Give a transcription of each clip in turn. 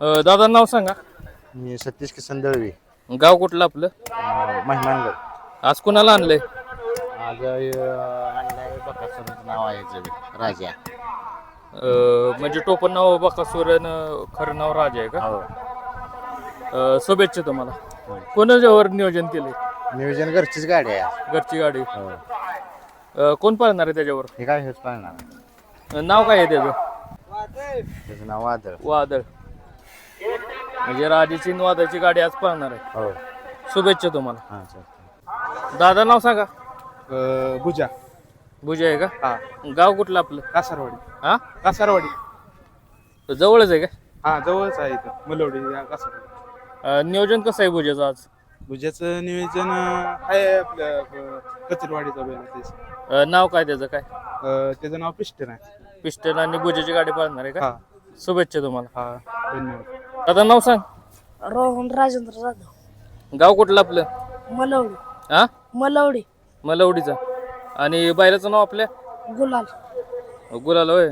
अ, दादा नाव सांगा. मी सतीश किसन दळवी. गाव कुठलं आपलं? महिमानगड. आज कुणाला आणलंय? आज आणलाय बकासूरचं नाव आहे राजा. अ, म्हणजे टोपण नाव बकासूर खरं नाव राजा आहे का? हो. अ, शुभेच्छा तुम्हाला. कोणाच्यावर नियोजन केलंय? नियोजन घरचीच गाडी आहे. आज. घरची गाडी. हो. अ, कोण पाळणार आहे त्याच्यावर? हे काय हेच पाळणार. अ, नाव काय आहे त्याचं? त्याचं नाव वादळ. वादळ. म्हणजे राजाची आणि वादळची गाडी आज पाळणार आहे. हो. शुभेच्छा तुम्हाला. हां दादा नाव सांगा. भुजा. भुजा आहे का? हा. गाव कुठलं आपलं? कासारवाडी. हा? कासारवाडी. जवळच आहे का? हा जवळच आहे इथं. मलवडी या कासारवाडी. अ, नियोजन कसं आहे भुजाचं आज? भुजाचं नियोजन अं, आहे आपल्या अं, कचरवाडीचा बैल आहे तेच. अ, नाव काय त्याचं काय? अं, त्याचं नाव पिस्टन आहे. पिस्टन आणि भुजाची गाडी पाळणार आहे का? हा. शुभेच्छा तुम्हाला. हा धन्यवाद. दादा नाव सांग. रोहन राजेंद्र जाधव. गाव कुठलं आपलं? मलवडी. हा मलवडी. मलवडीचं. आणि बायलाचं नाव आपल्या? गुलाल. गुलाल होय.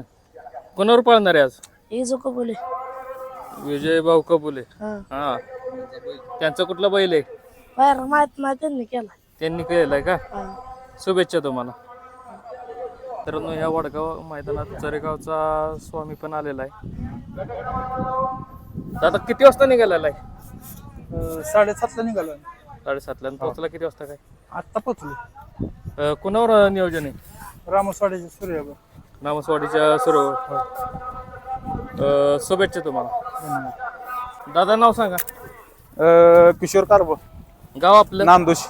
कोणावर पाळणार आहे आज? इजो कबुले. विजय भाऊ कपुले हा. हा. त्यांचं कुठलं बैल आहे? बाहेर माहीत नाही त्यांनी केला. त्यांनी केलंय का? हा. शुभेच्छा तुम्हाला. तर ह्या वडगाव मैदानात चरेगावचा स्वामी पण आलेला आहे. दादा किती वाजता निघालेला आहे? साडेसातला निघालो साडेसातला. आणि पोहोचला किती वाजता काय? आत्ता पोचलो अं, कुणावर नियोजन आहे? रामसवाडीचे सूर्य नामसवाडीच्या सरोवर अं, शुभेच्छा तुम्हाला. दादा नाव सांगा. किशोर कारब गाव आपलं? नामदोष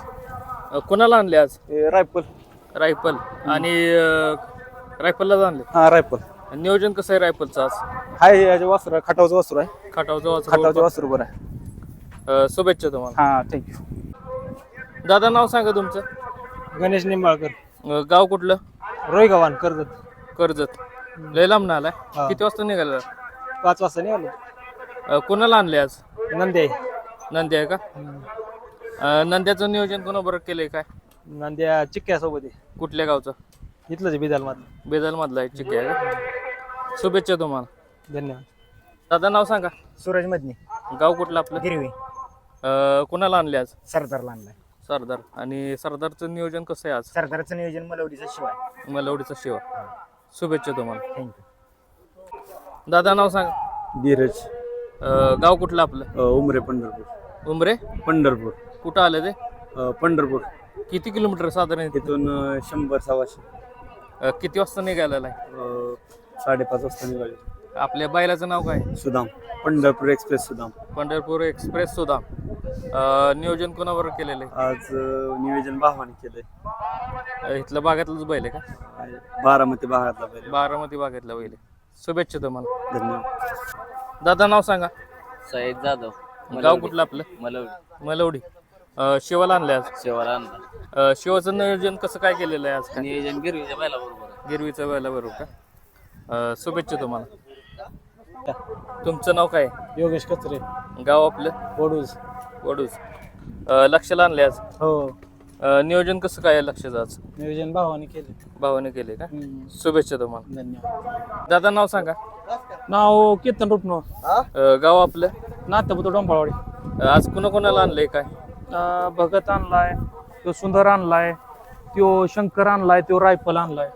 अं, कुणाला आणले आज? रायफल. रायफल. आणि अं, रायफलला आणले? हा रायफल. आणि नियोजन कसं आहे रायफलचं आज? हाय याचे वासरू आहे खटावचं वासरू आहे. खटावचं खटावचं वासरू. वासरू बरं आहे. शुभेच्छा तुम्हाला. हा थँक्यू दादा नाव सांगा तुमचं. गणेश निंबाळकर. अं, गाव कुठलं? रोयगव्हाण कर्जत. कर्जत. लय लांब आलाय. हा. किती वाजता निघाला? पाच वाजता निघालो. अं, कुणाला आणले आज? नंदे. नंदी आहे का? अं, नंद्याचं नियोजन कोणाबरोबर केलंय काय? नंद्या चिक्क्यासोबत आहे. कुठल्या गावचं? इथलंच आहे बिदालमधलं. बेदल मधला आहे चिके आहे का? शुभेच्छा तुम्हाला. धन्यवाद. दादा नाव सांगा. सूरज मधनी. गाव कुठलं आपलं? गिरवी. अं, कुणाला आणले आज? सरदारला आणलाय. सरदार. आणि सरदारचं नियोजन कसं आहे आज? सरदारचं नियोजन मलवडीचा शिवाय. मलवडीचा शिवा शुभेच्छा तुम्हाला. थँक्यू दादा नाव सांगा. धीरज. अं, गाव कुठलं आपलं? अ, उमरे पंढरपूर. उमरे? पंढरपूर. कुठं आलं ते? अ, पंढरपूर. किती किलोमीटर साधारण इथून? तिथून अ, शंभर सव्वाशे. अं, किती वाजता निघालेला आहे? अ, साडेपाच वाजता निघाले. आपल्या बैलाचं नाव काय? सुदाम. पंढरपूर एक्सप्रेस सुदाम. पंढरपूर एक्सप्रेस सुद्धा अं, नियोजन कोणाबरोबर केलेलं आज अ, नियोजन भावाने केलंय. आहे अं, इथलं बागातलंच बैल आहे का? बारामती भागातला पहिले बारामती बागेतला बैल आहे. शुभेच्छा तुम्हाला. धन्यवाद. दादा नाव सांगा. सईद जाधव. गाव कुठलं आपलं? मलवडी. मलवडी. अं, शिवाला आणले आज. शेवाला आणला. अं, शिवाचं नियोजन कसं काय केलेलं आहे आज? काय नियोजन गिरवीच्या बैला बरोबर गिरवीचं बैला बरोबर का? अं, शुभेच्छा तुम्हाला. तुमचं नाव काय? योगेश कचरे. गाव आपलं? वडूज. वडूज. अं, लक्षला आणले आज? हो. अं, नियोजन कसं काय आहे लक्षाचं आज? नियोजन भावाने केले भावाने केले का? शुभेच्छा तुम्हाला. धन्यवाद. दादा नाव सांगा. नाव कीर्तन रुपनो. अं, गाव आपलं? नाथपुतो डोंबाळवाडी. अं, आज कुणा कोणाला आणलंय काय? अं, भगत आणलाय तो सुंदर आणलाय तो शंकर आणलाय तो रायफल आणलाय.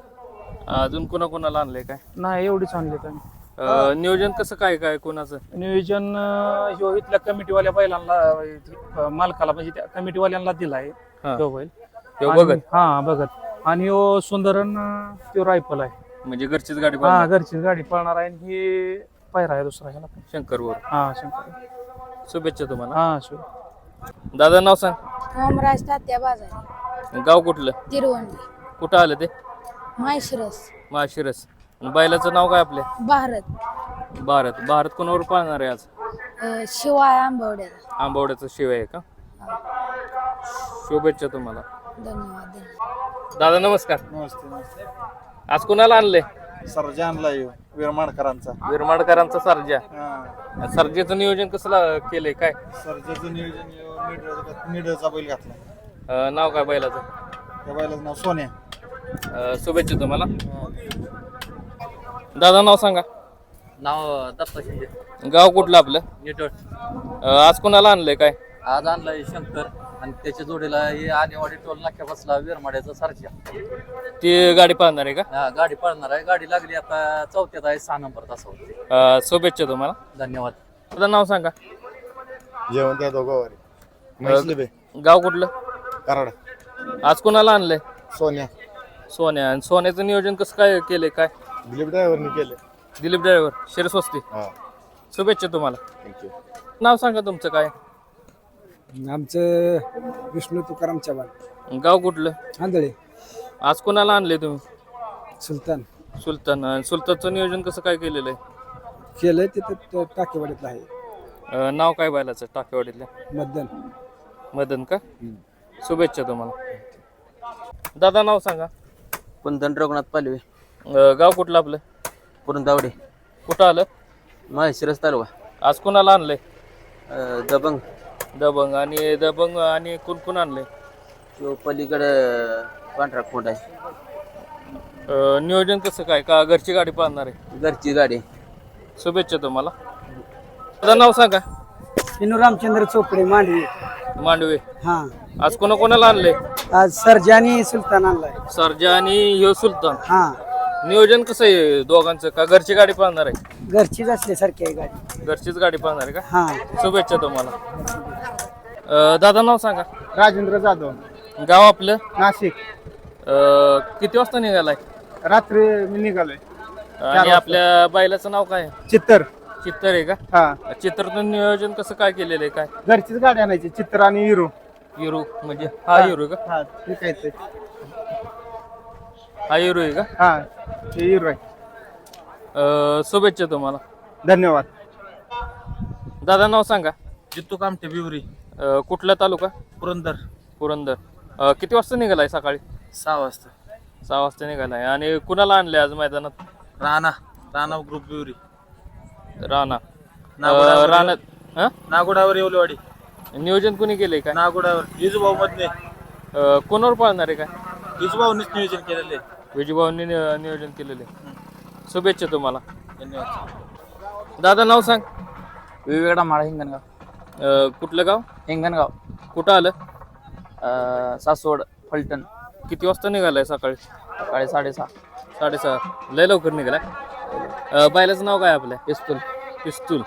अजून कुणा कोणाला आणलंय काय? नाही एवढीच आणले त्यांनी अं, नियोजन कसं काय काय कोणाचं? नियोजन अं, ह्यो इथल्या कमिटीवाल्या बैलांना अं, मालकाला म्हणजे त्या कमिटीवाल्यांना दिलाय हा. तो बैल. ह्यो आणि- बघत हा बघत. आणि ह्यो सुंदरन अं, तो रायफल आहे. म्हणजे घरचीच गाडी हा. घरचीच गाडी पळणार आहे आणि ही पायरा आहे दुसरा ह्याला. पण. शंकर वर हा शंकर. शुभेच्छा तुम्हाला. हा शिव दादा नाव सांग. रामराज तात्या बाजार. गाव कुठलं? तिरुवंडी. कुठं आलं ते? माहेशिरस माशिरस बैलाचं नाव काय आपल्या? भारत. भारत. भारत कोणावर पाळणार आहे आज? अं, शिवाय आंबवड्याला. आंबवड्याचं शिव आहे का? शुभेच्छा तुम्हाला. धन्यवाद धन्यवाद. दादा नमस्कार. नमस्ते नमस्ते. आज कुणाला आणलंय? सरजा आणलाय विरमाडकरांचा. विरमाडकरांचा सर्जा. सर्जेचं नियोजन कसं ला- केलंय? काय? सरजाचं नियोजन बैल घातला. अं, नाव काय बैलाचं? त्या बैलाचं नाव सोन्या. अं, शुभेच्छा तुम्हाला. दादा नाव सांगा. नाव दत्ता शिंदे. गाव कुठलं आपलं? अं, आज कोणाला आणलंय काय? आज आणलाय शंकर आणि त्याच्या जोडीला हे आणेवाडी टोल नाक्या बसला विरमाड्याचा सारख्या ती गाडी पाहणार आहे का? हा, गाडी पळणार आहे. गाडी लागली आता चौथ्यात आहे सहा नंबर तासावर. अं, शुभेच्छा तुम्हाला. धन्यवाद. तुझं नाव सांगा. जेवण त्या दोघांवर म्हैसले बे. गाव कुठलं? कराड. आज कोणाला आणलंय? सोन्या. सोन्या. आणि सोन्याचं नियोजन कसं काय केलंय काय? दिलीप ड्रायव्हरने केले दिलीप ड्रायव्हर शिरस्वस्ती हा. शुभेच्छा तुम्हाला. थँक्यू नाव सांगा तुमचं काय? आमचं विष्णू तुकाराम चव्हाण. गाव कुठलं? आंधळे. आज कोणाला आणले तुम्ही? सुलतान. सुलतान. आणि सुलतानचं नियोजन कसं काय केलेलं आहे? केलंय तिथं त- टाकेवाडीतलं आहे. अं, नाव काय बैलाचं टाकेवाडीतल्या मतदान मदन का? शुभेच्छा तुम्हाला. दादा नाव सांगा. पुंदन रघुनाथ पालवे. अं, गाव कुठलं आपलं? पुरंदावडे. कुठं आलं? माहेशिरस तालुका. आज कोणाला आणलंय? अं, दबंग. दबंग आणि दबंग आणि कोण कोण आणलंय? तो पलीकडं पांढरा खोंड आहे. अं, नियोजन कसं काय? का घरची गाडी पाहणार आहे? घरची गाडी. शुभेच्छा तुम्हाला. दादा नाव सांगा. विनू रामचंद्र चोपडे मांडवी. मांडवे. हा. आज कोणा कोणाला आणले आज सर्जानी सुलतान आणलाय. सरजा आणि ह्यो सुलतान. हा. नियोजन कसं आहे दोघांचं? का घरची गाडी पाहणार आहे? घरचीच असल्यासारखी आहे गाडी. घरचीच गाडी पाहणार आहे का? हा. शुभेच्छा तुम्हाला. अं, दादा नाव सांगा. राजेंद्र जाधव. गाव आपलं? नाशिक. अं, किती वाजता निघालाय? रात्री मी निघालोय. आणि आपल्या बैलाचं नाव काय? आहे? चित्तर. चित्तर आहे का? हा. चित्रचं नियोजन कसं काय केलेलं आहे? काय? घरचीच गाडी आणायची चित्र आणि हिरो हिरो म्हणजे हा हिरो आहे का? हा विकायचं हा हिरो आहे का? हा ते हिरो आहे. अं, शुभेच्छा तुम्हाला. धन्यवाद. दादा नाव सांगा. जित्तू कामटे बिवरी. अं, कुठला तालुका? पुरंदर. पुरंदर. अं, किती वाजता निघालाय सकाळी? सहा वाजता. सहा वाजता निघालाय. आणि कुणाला आणले आज मैदानात? राणा. राणा ग्रुप बिवरी. राणा. नागोडावर- हं? नागोडावर येवलेवाडी नियोजन कुणी केलंय काय नागोडावर. इजूभाऊ मधले अं, कोणावर पाळणार आहे काय? इजूभाऊनीच नियोजन केलेले विजयभाऊंनी नि- नियोजन केलेले शुभेच्छा तुम्हाला. धन्यवाद. दादा नाव सांग. वेगवेगळा माळा हिंगणगाव. अं, कुठलं गाव? हिंगणगाव. कुठं आलं? अं, सासवड फलटण. किती वाजता निघालाय सकाळी? सकाळी साडेसहा. साडेसहा. लय लवकर निघालाय. अं, बैलाचं नाव काय आपल्या? पिस्तूल पिस्तूल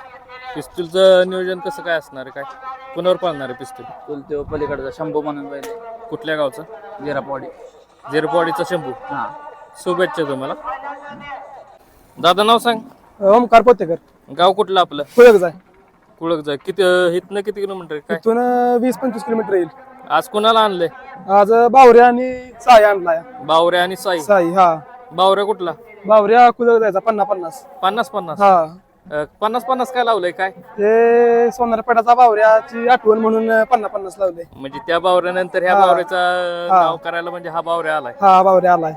पिस्तूलचं नियोजन कसं काय असणार आहे? काय? कुणावर पाळणार आहे पिस्तूल? तुल ते पलीकडचा शंभू म्हणून पहिले कुठल्या गावचं? जिरापवाडी. झिरपवाडीचा शंभू? हा. शुभेच्छा तुम्हाला. दादा नाव सांग. ओमकार पोतेकर गाव कुठलं आपलं? कुळक जाय कुळक जाय किती इथनं किती किलोमीटर आहे? काय? तिथून वीस पंचवीस किलोमीटर येईल. आज कोणाला आणलंय? आज बावऱ्या आणि साई आणलाय. बावऱ्या आणि साई. साई हा. बावऱ्या कुठला? बावऱ्या कुलक जायचा पन्नास पन्नास. पन्नास पन्नास. हा. पन्नास पन्नास काय लावलंय काय? ते सोनारपेठाचा बावऱ्याची आठवण म्हणून पन्नास पन्नास लावले म्हणजे त्या बावऱ्यानंतर ह्या हा. बावऱ्याचा हा. नाव करायला म्हणजे हा बावऱ्या आलाय. हा बावऱ्या आलाय.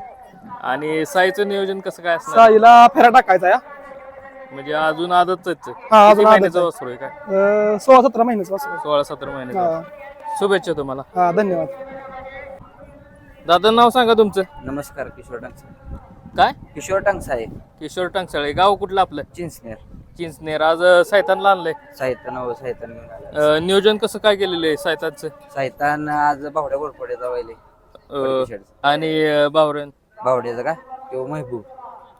आणि साईचं नियोजन कसं काय असणार? साईला फेरा टाकायचा या. म्हणजे अजून आदतच आहे. हा, अजून किती महिन्याचं आदतच. वासरू आहे काय? अं, सोळा सतरा महिन्याचा. सोळा सतरा महिन्याचं. हा. शुभेच्छा तुम्हाला. हा धन्यवाद. दादा नाव सांगा तुमचं. नमस्कार किशोर टांगसा काय? किशोर टांगसा आहे किशोर टांगसाळे. गाव कुठलं आपलं? चिंचनेर. चिंचनेर आज अं, सायतानला आणलंय. साहित्य नव साहित्य घेऊन आला. अं, नियोजन कसं काय केलेलं आहे सायतानचं साहित्यान आज भावड्या गोडपडे जावायले अं, आणि अं, बावऱ्यान भावड्याचं का? किंवा महबूब.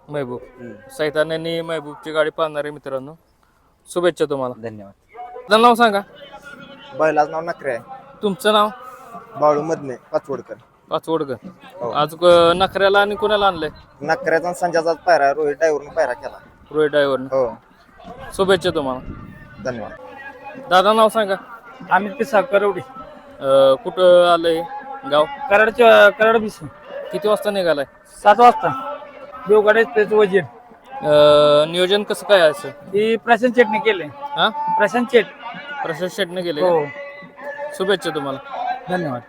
महबूब. हम्म. सैतानांनी महबूबची गाडी पाहणारे मित्रांनो. शुभेच्छा तुम्हाला. धन्यवाद. दादा नाव सांगा. बैलाच नाव नखरे आहे. तुमचं नाव? बाळू मधने पाचवडकर. पाचवडकर. हो. आज अं, नखऱ्याला आणि कोणाला आणलंय? नखऱ्याचा आणि संजयचा पायरा रोहित ड्रायव्हरने पायरा केला. रोहित ड्रायव्हरनं हो. शुभेच्छा तुम्हाला. धन्यवाद. दादा नाव सांगा. आम्ही पिसा करवडी अं, कुठं आलंय गाव? कराडच्या कराड बिस किती वाजता निघालाय? सात वाजता. देवगड एक्सप्रेस वजीर. अं, नियोजन कसं काय असं ही प्रशांत चेटने केले हा? प्रशांत चेट प्रशांत शेटने गेले हो. शुभेच्छा तुम्हाला. धन्यवाद.